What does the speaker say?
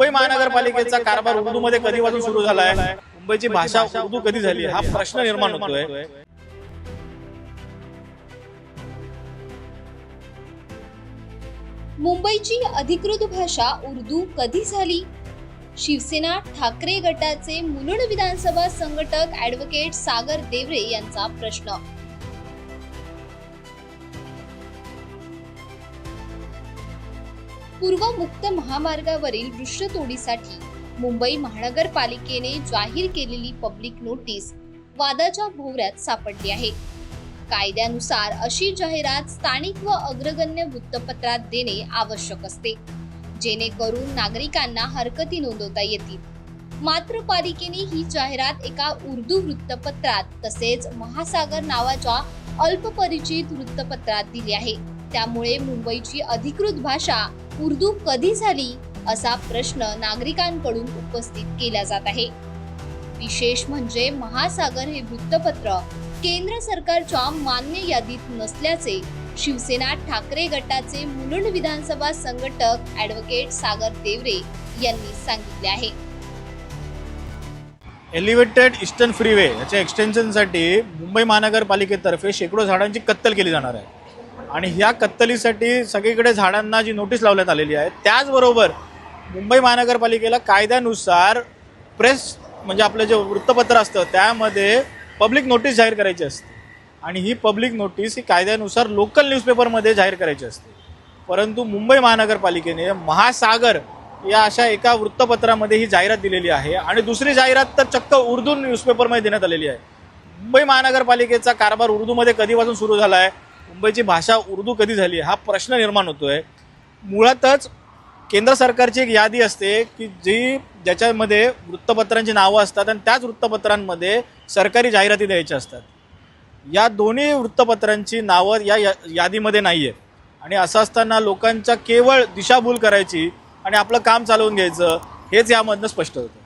मुंबई महानगरपालिकेचा कारभार उर्दूमध्ये कधीपासून सुरू झाला आहे मुंबईची भाषा उर्दू कधी झाली? हा प्रश्न निर्माण होतोय. मुंबईची अधिकृत भाषा उर्दू कधी झाली? शिवसेना ठाकरे गटाचे मुलुंड विधानसभा संघटक ऍडव्होकेट सागर देवरे यांचा प्रश्न पूर्व मुक्त महामार्गावरील वृक्षतोडीसाठी मुंबई महानगरपालिकेने जाहीर केलेली पब्लिक नोटीस वादाच्या भोवऱ्यात सापडली आहे. कायद्यानुसार अशी जाहिरात स्थानिक व अग्रगण्य वृत्तपत्रात देणे आवश्यक असते जेणेकरून नागरिकांना हरकती नोंदवता येतील. मात्र पालिकेने ही जाहिरात एका उर्दू वृत्तपत्रात तसेच महासागर नावाच्या अल्पपरिचित वृत्तपत्रात दिली आहे. त्यामुळे मुंबईची अधिकृत भाषा उर्दू कधी झाली असा प्रश्न नागरिकांकडून उपस्थित केला जात आहे. विशेष म्हणजे महासागर हे वृत्तपत्र केंद्र सरकारच्या मान्य यादीत नसल्याचे शिवसेना ठाकरे गटाचे मुलुंड विधानसभा संघटक ऍडव्होकेट सागर देवरे यांनी सांगितले आहे. एलिव्हेटेड ईस्टर्न फ्रीवे याच्या एक्सटेन्शनसाठी मुंबई महानगरपालिकेतर्फे शेकडो झाडांची कत्तल केली जाणार आहे. आणि ह्या कत्तलीसाठी सगळीकडे झाडांना जी नोटीस लावण्यात आलेली आहे त्याचबरोबर मुंबई महानगरपालिकेला कायद्यानुसार प्रेस म्हणजे आपलं जे वृत्तपत्र असतं त्यामध्ये पब्लिक नोटीस जाहीर करायची असते. आणि ही पब्लिक नोटीस ही कायद्यानुसार लोकल न्यूजपेपरमध्ये जाहीर करायची असते. परंतु मुंबई महानगरपालिकेने महासागर या अशा एका वृत्तपत्रामध्ये ही जाहिरात दिलेली आहे आणि दुसरी जाहिरात तर चक्क उर्दू न्यूजपेपरमध्ये देण्यात आलेली आहे. मुंबई महानगरपालिकेचा कारभार उर्दूमध्ये कधीपासून सुरू झाला आहे मुंबईची भाषा उर्दू कधी झाली हा प्रश्न निर्माण होतोय. मुळातच केंद्र सरकारची एक यादी असते की जी ज्याच्यामध्ये वृत्तपत्रांची नावं असतात आणि त्याच वृत्तपत्रांमध्ये सरकारी जाहिराती द्यायच्या असतात. या दोन्ही वृत्तपत्रांची नावं या या- यादीमध्ये नाही आहेत आणि असं असताना लोकांच्या केवळ दिशाभूल करायची आणि आपलं काम चालवून घ्यायचं हेच यामधनं स्पष्ट होतं.